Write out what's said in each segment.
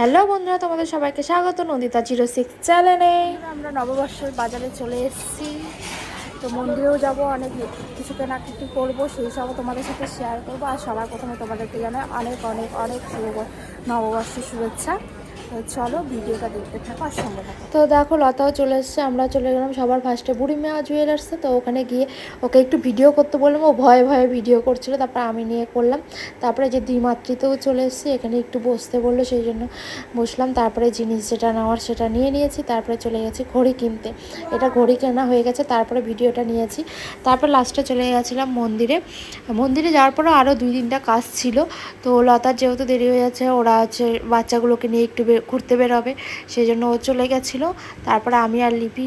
Hello বন্ধুরা, তোমাদের সবাইকে স্বাগত নন্দিতা জিরো সিক্স চ্যানেলে। আমরা নববর্ষের বাজারে চলে এসেছি। তো মন্দিরেও যাব, অনেক কিছু কেনা কিছু করব, সেই সব তোমাদের সাথে শেয়ার করব। আর সবার প্রথমে তোমাদেরকে জানাই অনেক অনেক অনেক শুভ নববর্ষের শুভেচ্ছা। চলো, ভিডিওটা দেখতে তো দেখো, লতাও চলে এসছে, আমরা চলে গেলাম সবার ফার্স্টে বুড়ি মেয়া জুয়েলার্সে তো ওখানে গিয়ে ওকে একটু ভিডিও করতে বললাম, ও ভয়ে ভয়ে ভিডিও করছিল, তারপর আমি নিয়ে করলাম। তারপরে যে দ্বিমাতৃতেও চলে এসেছি, এখানে একটু বসতে বলল, সেই জন্য বসলাম। তারপরে জিনিস যেটা নেওয়ার সেটা নিয়ে নিয়েছি, তারপরে চলে গেছি ঘড়ি কিনতে। এটা ঘড়ি কেনা হয়ে গেছে, তারপরে ভিডিওটা নিয়েছি। তারপর লাস্টে চলে গেছিলাম মন্দিরে। মন্দিরে যাওয়ার পরও আরও দুই তিনটা কাজ ছিল। তো লতার যেহেতু দেরি হয়ে যাচ্ছে, ওরা হচ্ছে বাচ্চাগুলোকে নিয়ে একটু ঘুরতে বেরোবে। সেই জন্য ও চলে গেছিল। তারপরে আমি আর লিপি,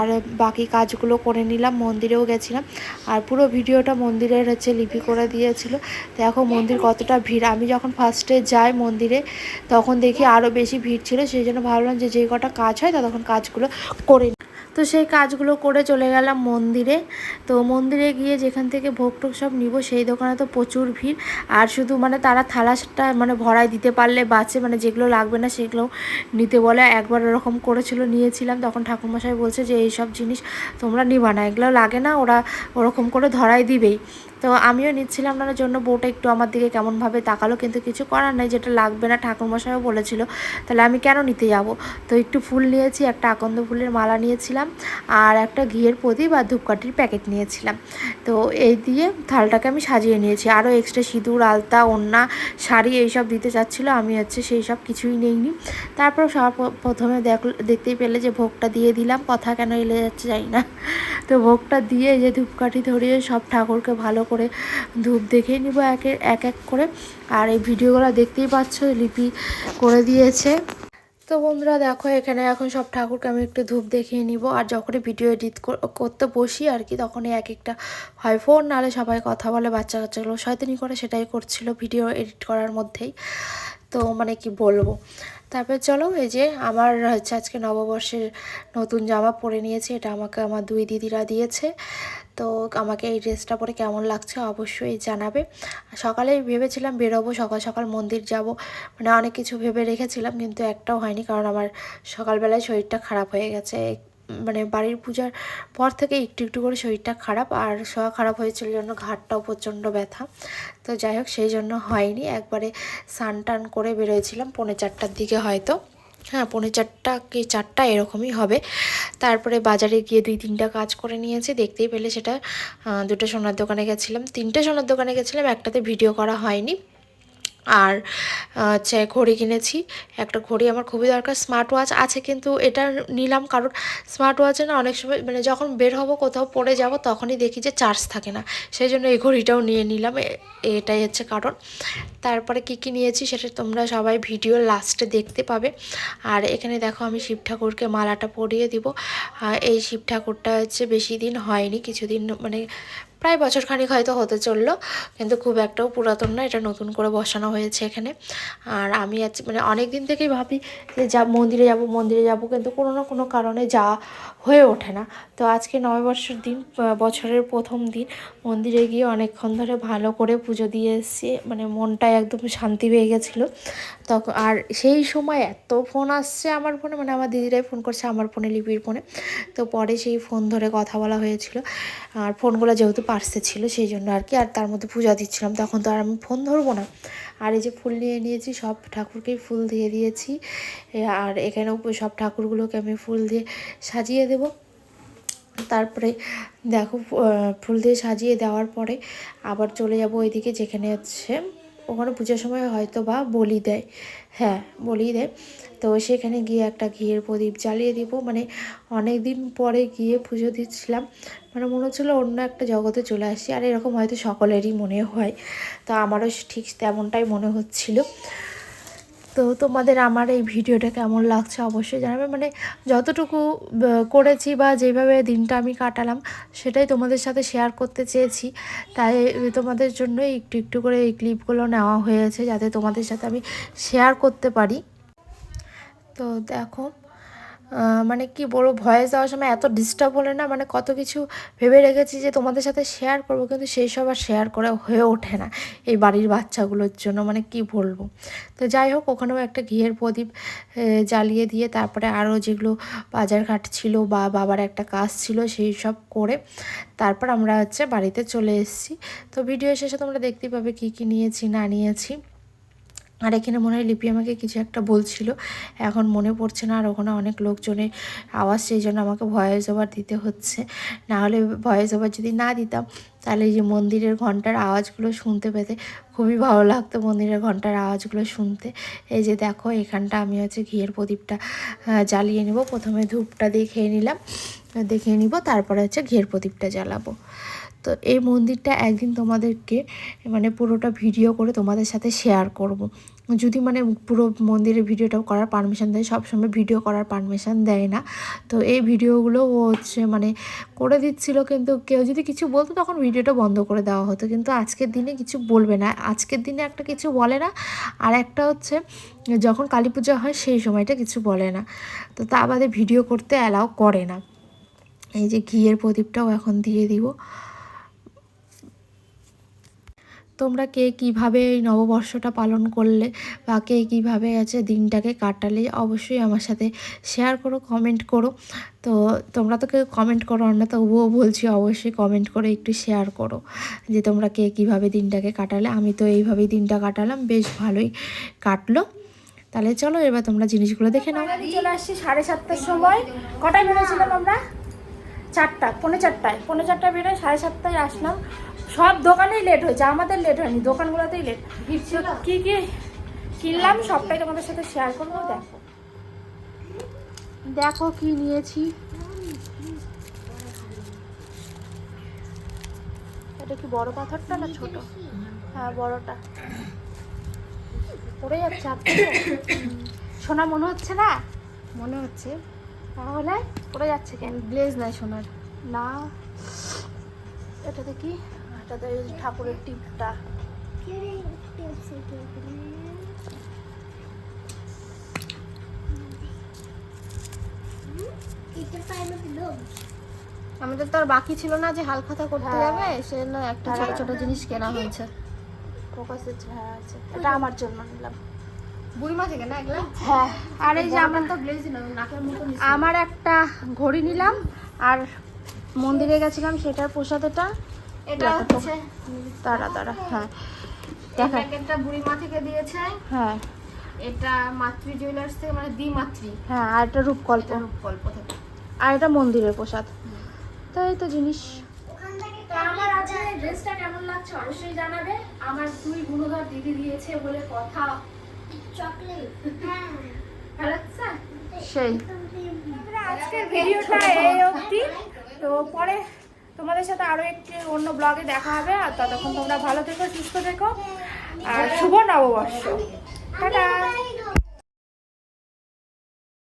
আর বাকি কাজগুলো করে নিলাম, মন্দিরেও গেছিলাম। আর পুরো ভিডিওটা মন্দিরের হচ্ছে লিপি করে দিয়েছিল। দেখো মন্দির কতটা ভিড়। আমি যখন ফার্স্টে যাই মন্দিরে, তখন দেখি আরও বেশি ভিড় ছিল। সেই জন্য ভাবলাম যে যে কটা কাজ হয় তখন কাজগুলো করে। তো সেই কাজগুলো করে চলে গেলাম মন্দিরে। তো মন্দিরে গিয়ে যেখান থেকে ভোগ টোগ সব নিব, সেই দোকানে তো প্রচুর ভিড়। আর শুধু মানে তারা থালাসটা মানে ভরায় দিতে পারলে বাঁচে মানে যেগুলো লাগবে না সেগুলো নিতে বলে। একবার ওরকম করেছিল, নিয়েছিলাম। তখন ঠাকুরমশাই বলছে যে এই সব জিনিস তোমরা নিবা না। এগুলো লাগে না, ওরা ওরকম করে ধরাই দিবেই। তো আমিও নিচ্ছিলাম না জন্য বউটা একটু আমার দিকে কেমনভাবে তাকালো, কিন্তু কিছু করার নাই, যেটা লাগবে না, ঠাকুরমশাইও বলেছিল, তাহলে আমি কেন নিতে যাব? তো একটু ফুল নিয়েছি, একটা আকন্দ ফুলের মালা নিয়েছিলাম, আর একটা ঘিয়ের প্রদীপ আর ধূপকাঠির প্যাকেট নিয়েছিলাম। তো এই দিয়ে থালটাকে আমি সাজিয়ে নিয়েছি, আরও এক্সট্রা সিঁদুর, আলতা, ওড়না, শাড়ি এইসব দিতে চাচ্ছিলো, আমি হচ্ছে সেই সব কিছুই নেইনি। তারপর সব প্রথমে দেখ, দেখতেই পেলে যে ভোগটা দিয়ে দিলাম, কথা কেন এলে যাচ্ছে জানি না। তো ভোগটা দিয়ে যে ধূপকাঠি ধরিয়ে সব ঠাকুরকে ভালো করে ধূপ দেখে নিব এক এক এক করে। আর এই ভিডিওগুলো দেখতেই পাচ্ছ, লিপি করে দিয়েছে। তো বন্ধুরা দেখো, এখানে এখন সব ঠাকুরকে আমি একটু ধূপ দেখিয়ে নিব। আর যখনই ভিডিও এডিট করতে বসি আর কি, তখনই এক একটা হয় ফোন, নাহলে সবাই কথা বলে বাচ্চা কাচ্চাগুলো শয়তানি করে, সেটাই করছিল ভিডিও এডিট করার মধ্যেই। তো মানে কি বলব? তারপর চলো এই যে আমার হচ্ছে আজকে নববর্ষের নতুন জামা পরে নিয়েছি, এটা আমাকে আমার দুই দিদিরা দিয়েছে। তো আমাকে এই ড্রেসটা পরে কেমন লাগছে অবশ্যই জানাবে। সকালে ভেবেছিলাম বেরোবো, সকাল সকাল মন্দির যাব। মানে অনেক কিছু ভেবে রেখেছিলাম, কিন্তু একটাও হয়নি, কারণ আমার সকালবেলায় শরীরটা খারাপ হয়ে গেছে। মানে বাড়ির পূজার পর থেকে একটু একটু করে শরীরটা খারাপ আর শোয়া খারাপ হয়েছিল জন্য ঘাটটাও প্রচণ্ড ব্যথা। তো যাই হোক, সেই জন্য হয়নি। একবারে স্নান টান করে বেরোয়েছিলাম পৌনে চারটার দিকে হয়তো। হ্যাঁ পৌনে চারটা কি চারটা এরকমই হবে। তারপরে বাজারে গিয়ে দুই তিনটা কাজ করে নিয়েছি। দেখতেই পেলে সেটা দুটো সোনার দোকানে গেছিলাম। তিনটে সোনার দোকানে গেছিলাম, একটাতে ভিডিও করা হয়নি। আর, হচ্ছে ঘড়ি কিনেছি। একটা ঘড়ি আমার খুবই দরকার স্মার্ট ওয়াচ আছে কিন্তু এটা নিলাম কারণ স্মার্ট ওয়াচে না অনেক সময় মানে যখন বের হব কোথাও পড়ে যাব তখনই দেখি যে চার্জ থাকে না। সেই জন্য এই ঘড়িটাও নিয়ে নিলাম এটাই হচ্ছে কারণ। তারপরে কি কি নিয়েছি সেটা তোমরা সবাই ভিডিও লাস্টে দেখতে পাবে। আর এখানে দেখো আমি শিব ঠাকুরকে মালাটা পরিয়ে দিব। এই শিব ঠাকুরটা হচ্ছে বেশি দিন হয়নি, কিছুদিন মানে প্রায় বছর খানিক হয়তো হতে চলল, কিন্তু খুব একটাও পুরাতন না, এটা নতুন করে বসানো হয়েছে এখানে। আর আমি আজ মানে অনেক দিন থেকেই ভাবি যে যা, মন্দিরে যাব মন্দিরে যাব, কিন্তু কোনো না কোনো কারণে যাওয়া হয়ে ওঠে না। তো আজকে নববর্ষের দিন বছরের প্রথম দিন মন্দিরে গিয়ে অনেকক্ষণ ধরে ভালো করে পুজো দিয়ে এসেছি মানে মনটা একদম শান্তি পেয়ে গেছিল। তখন আর সেই সময় এত ফোন আসছে আমার ফোনে মানে আমার দিদিরাই ফোন করছে আমার ফোনে, লিপির ফোনে। তো পরে সেই ফোন ধরে কথা বলা হয়েছিল। আর ফোনগুলো যেহেতু পার্সে ছিল সেই জন্য আর কি, আর তার মধ্যে পূজা দিচ্ছিলাম, তখন তো আর আমি ফোন ধরবো না। আর এই যে ফুল নিয়ে নিয়েছি, সব ঠাকুরকেই ফুল দিয়ে দিয়েছি। আর এখানেও সব ঠাকুরগুলোকে আমি ফুল দিয়ে সাজিয়ে দেবো। তারপরে দেখো ফুল দিয়ে সাজিয়ে দেওয়ার পরে আবার চলে যাব ওইদিকে যেখানে হচ্ছে ওখানে পূজার সময় হয়তো বা বলি দেয়। হ্যাঁ বলি দেয়। তো সেখানে গিয়ে একটা ঘিয়ের প্রদীপ জ্বালিয়ে দিব। মানে অনেক দিন পরে গিয়ে পুজো দিচ্ছিলাম। মানে মনে হচ্ছিল অন্য একটা জগতে চলে আসি আর এরকম হয়তো সকলেরই মনে হয়। তো আমারও ঠিক তেমনটাই মনে হচ্ছিল। তো তোমাদের আমার এই ভিডিওটা কেমন লাগছে অবশ্যই জানাবে। মানে যতটুকু করেছি বা যেভাবে দিনটা আমি কাটালাম সেটাই তোমাদের সাথে শেয়ার করতে চেয়েছি। তাই তোমাদের জন্য একটু একটু করে এই ক্লিপগুলো নেওয়া হয়েছে যাতে তোমাদের সাথে আমি শেয়ার করতে পারি। তো দেখো মানে কি বলব, ভয়েস দেওয়ার সময় এত ডিস্টার্ব হলে না মানে কত কিছু ভেবে রেখেছি যে তোমাদের সাথে শেয়ার করব, কিন্তু সেই সব আর শেয়ার করে হয়ে ওঠে না এই বাড়ির বাচ্চাগুলোর জন্য মানে কি বলব। তো যাই হোক, ওখানেও একটা ঘিয়ের প্রদীপ জ্বালিয়ে দিয়ে তারপরে আরও যেগুলো বাজারঘাট ছিল বা বাবার একটা কাজ ছিল সেই সব করে তারপর আমরা হচ্ছে বাড়িতে চলে এসেছি। তো ভিডিও শেষে তোমরা দেখতেই পাবে কী কী নিয়েছি, না নিয়েছি। আর এখানে মনে হয় লিপি আমাকে কিছু একটা বলছিল। এখন মনে পড়ছে না আর ওখানে অনেক লোকজনের আওয়াজ, সেই জন্য আমাকে ভয়েস ওভার দিতে হচ্ছে। না হলে ভয়েস ওভার যদি না দিতাম, তাহলে যে মন্দিরের ঘণ্টার আওয়াজগুলো শুনতে পেতে, খুবই ভালো লাগতো মন্দিরের ঘণ্টার আওয়াজগুলো শুনতে। এই যে দেখো, এখানটা আমি হচ্ছে ঘিয়ের প্রদীপটা জ্বালিয়ে নেব। প্রথমে ধূপটা দেখে নিলাম দেখে নিব, তারপরে হচ্ছে ঘিয়ের প্রদীপটা জ্বালাবো। তো এই মন্দিরটা একদিন তোমাদেরকে মানে পুরোটা ভিডিও করে তোমাদের সাথে শেয়ার করব। যদি মানে পুরো মন্দিরের ভিডিওটা করার পারমিশন দেয়, সবসময় ভিডিও করার পারমিশন দেয় না। তো এই ভিডিওগুলো ও হচ্ছে মানে করে দিচ্ছিল কিন্তু কেউ যদি কিছু বলতো তখন ভিডিওটা বন্ধ করে দেওয়া হতো। কিন্তু আজকের দিনে কিছু বলবে না। আজকের দিনে একটা কিছু বলে না। আর একটা হচ্ছে যখন কালী পূজা হয় সেই সময়টা কিছু বলে না। তো তা বাদে ভিডিও করতে অ্যালাউ করে না। এই যে ঘিয়ের প্রদীপটাও এখন দিয়ে দিব। তোমরা কে কীভাবে এই নববর্ষটা পালন করলে বা কে কীভাবে আছে দিনটাকে কাটালে অবশ্যই আমার সাথে শেয়ার করো কমেন্ট করো। তো তোমরা তো কেউ কমেন্ট করো না, তবুও বলছি অবশ্যই কমেন্ট করে একটু শেয়ার করো যে তোমরা কে কীভাবে দিনটাকে কাটালে। আমি তো এইভাবেই দিনটা কাটালাম, বেশ ভালোই কাটলো। তাহলে চলো এবার তোমরা জিনিসগুলো দেখে নাও। চলে আসছি সাড়ে সাতটার সময়। কটায় বেরোছিলাম আমরা? চারটা, পৌনে চারটায়। পৌনে চারটায় বেরোয় সাড়ে সাতটায় আসলাম। সব দোকানেই লেট হয়েছে আমাদের লেট হয়নি দোকানগুলোতেই লেট কি কি কিনলাম সবটাই তোমাদের সাথে শেয়ার করব দেখো। দেখো কি নিয়েছি। এটা কি বড় পাথরটা না ছোট? হ্যাঁ বড়টা। পড়ে যাচ্ছে সোনা মনে হচ্ছে না? মনে হচ্ছে। তাহলে পড়ে যাচ্ছে কেন? গ্লেজ নাই সোনার। না। এটা দেখি এই ঠাকুরের টিপটা। আমাদের তো আর বাকি ছিল না যে হালখাতা করতে হ্যাঁ। হবে সেজন্য একটা ছোট ছোট জিনিস কেনা হয়েছে। ফোকাস হচ্ছে হ্যাঁ আছে। এটা আমার জন্য নিলাম। বুড়িমা থেকে না এগুলা? হ্যাঁ আর এই যে আমার আমার তো গ্লেজ নাকের মতো আমার একটা ঘড়ি নিলাম আর মন্দিরে গেছিলাম সেটার প্রসাদ এটা। এটা হচ্ছে দাঁড়া দাঁড়া হ্যাঁ। দেখা। প্যাকেটটা বুড়িমা থেকে দিয়েছে। হ্যাঁ। এটা মাতৃ জুয়েলার্স থেকে মানে দি মাতৃ হ্যাঁ আর এটা রূপকল্প। রূপকল্প থেকে। আর এটা মন্দিরের প্রসাদ। তো এই তো জিনিস। তো আমার আজকে ড্রেসটা কেমন লাগছে অবশ্যই জানাবে। আমার দুই গুণধর দিদি দিয়েছে বলে কথা। চকলেট। হ্যাঁ সেই। আজকের ভিডিওটা এই অবধি। তো পরে তোমাদের সাথে আরও একটি অন্য ব্লগে দেখা হবে, আর ততক্ষণ তোমরা ভালো থেকো, সুস্থ থেকো, আর শুভ নববর্ষ। টাটা!